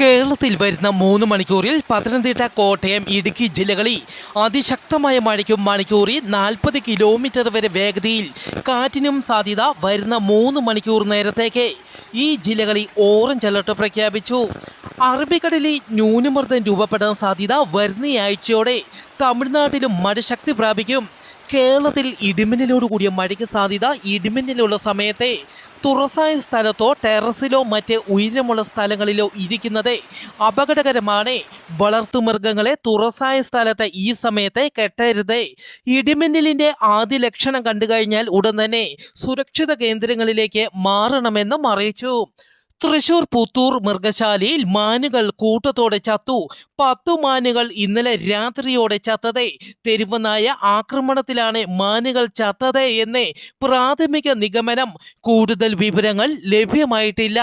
കേരളത്തിൽ വരുന്ന മൂന്ന് മണിക്കൂറിൽ പത്തനംതിട്ട കോട്ടയം ഇടുക്കി ജില്ലകളിൽ അതിശക്തമായ മഴയ്ക്കും മണിക്കൂറിൽ നാൽപ്പത് കിലോമീറ്റർ വരെ വേഗതയിൽ കാറ്റിനും സാധ്യത വരുന്ന മൂന്ന് മണിക്കൂർ നേരത്തേക്ക്. ഈ ജില്ലകളിൽ ഓറഞ്ച് അലർട്ട് പ്രഖ്യാപിച്ചു. അറബിക്കടലിൽ ന്യൂനമർദ്ദം രൂപപ്പെടാൻ സാധ്യത വരുന്നയാഴ്ചയോടെ. തമിഴ്നാട്ടിലും മഴ ശക്തി പ്രാപിക്കും. കേരളത്തിൽ ഇടിമിന്നലോട് കൂടിയ മഴയ്ക്ക് സാധ്യത ഇടിമിന്നലുള്ള സമയത്തെ തുറസായ സ്ഥലത്തോ ടെറസിലോ മറ്റ് ഉയരമുള്ള സ്ഥലങ്ങളിലോ ഇരിക്കുന്നത് അപകടകരമാണ്. വളർത്തുമൃഗങ്ങളെ തുറസായ സ്ഥലത്തെ ഈ സമയത്തെ കെട്ടരുത്. ഇടിമിന്നലിന്റെ ആദ്യ ലക്ഷണം കണ്ടു കഴിഞ്ഞാൽ ഉടൻ തന്നെ സുരക്ഷിത കേന്ദ്രങ്ങളിലേക്ക് മാറണമെന്നും അറിയിച്ചു. തൃശൂർ പുത്തൂർ മൃഗശാലയിൽ മാനുകൾ കൂട്ടത്തോടെ ചത്തു. പത്തു മാനുകൾ ഇന്നലെ രാത്രിയോടെ ചത്തതേ. തെരുവനായ ആക്രമണത്തിലാണ് മാനുകൾ ചത്തതേ എന്ന് പ്രാഥമിക നിഗമനം. കൂടുതൽ വിവരങ്ങൾ ലഭ്യമായിട്ടില്ല.